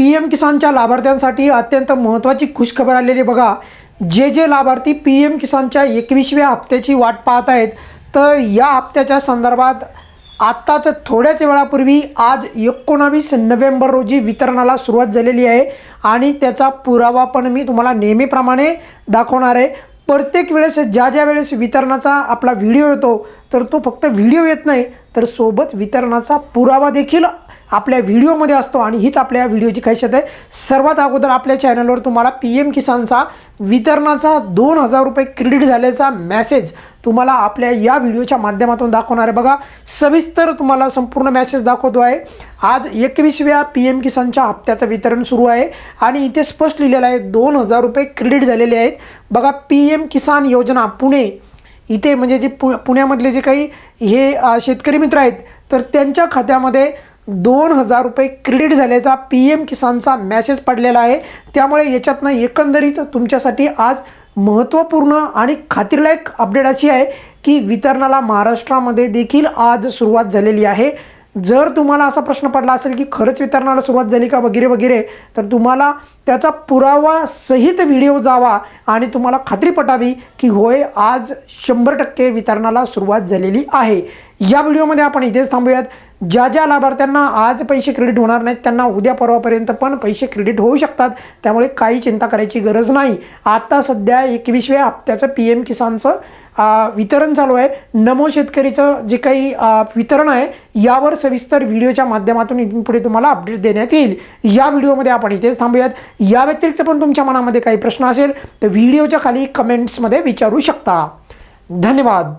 P M किसानच्या लाभार्थ्यांसाठी अत्यंत महत्त्वाची खुशखबर आलेली बघा जे जे लाभार्थी पी एम किसानच्या एकवीसव्या हप्त्याची वाट पाहत आहेत तर या हप्त्याच्या संदर्भात आत्ताच थोड्याच वेळापूर्वी आज एकोणावीस नोव्हेंबर रोजी वितरणाला सुरुवात झालेली आहे. आणि त्याचा पुरावा पण मी तुम्हाला नेहमीप्रमाणे दाखवणार आहे. प्रत्येक वेळेस ज्या ज्या वेळेस वितरणाचा आपला व्हिडिओ येतो तर तो फक्त व्हिडिओ येत नाही तर सोबत वितरणाचा पुरावा देखील आपल्या व्हिडिओमध्ये असतो आणि हीच आपल्या व्हिडिओची खासियत आहे. सर्वात अगोदर आपल्या चॅनलवर तुम्हाला पी एम किसानचा वितरणाचा दोन हजार रुपये क्रेडिट झाल्याचा मॅसेज तुम्हाला आपल्या या व्हिडिओच्या माध्यमातून दाखवणार आहे. बघा सविस्तर तुम्हाला संपूर्ण मेसेज दाखवतो आहे. आज एकवीसव्या पी एम किसानच्या हप्त्याचं वितरण सुरू आहे आणि इथे स्पष्ट लिहिलेलं आहे दोन हजार रुपये क्रेडिट झालेले आहेत. बघा पी एम किसान योजना पुणे. इथे म्हणजे जे पु पुण्यामधले जे काही हे शेतकरी मित्र आहेत तर त्यांच्या खात्यामध्ये दोन हजार रुपये क्रेडिट झाल्याचा पी एम किसानचा मॅसेज पडलेला आहे. त्यामुळे याच्यातनं एकंदरीत तुमच्यासाठी आज महत्त्वपूर्ण आणि खात्रीलायक अपडेट अशी आहे की वितरणाला महाराष्ट्रामध्ये देखील आज सुरुवात झालेली आहे. जर तुम्हाला असा प्रश्न पडला असेल की खरंच वितरणाला सुरुवात झाली का वगैरे वगैरे तर तुम्हाला त्याचा पुरावा सहित व्हिडिओ जावा आणि तुम्हाला खात्री पटावी की होय आज शंभर टक्के वितरणाला सुरुवात झालेली आहे. या व्हिडिओमध्ये आपण इथेच थांबूयात. ज्या ज्या लाभार्थ्यांना आज पैसे क्रेडिट होणार नाहीत त्यांना उद्या परवापर्यंत पण पैसे क्रेडिट होऊ शकतात. त्यामुळे काही चिंता करायची गरज नाही. आता सध्या एकवीसव्या हप्त्याचं पी एम किसानचं वितरण चालू आहे. नमो शेतकरीचं जे काही वितरण आहे यावर सविस्तर व्हिडिओच्या माध्यमातून इथून पुढे तुम्हाला अपडेट देण्यात येईल. या व्हिडिओमध्ये आपण इथेच थांबूयात. या व्यतिरिक्त पण तुमच्या मनामध्ये काही प्रश्न असेल तर व्हिडिओच्या खाली कमेंट्समध्ये विचारू शकता. धन्यवाद.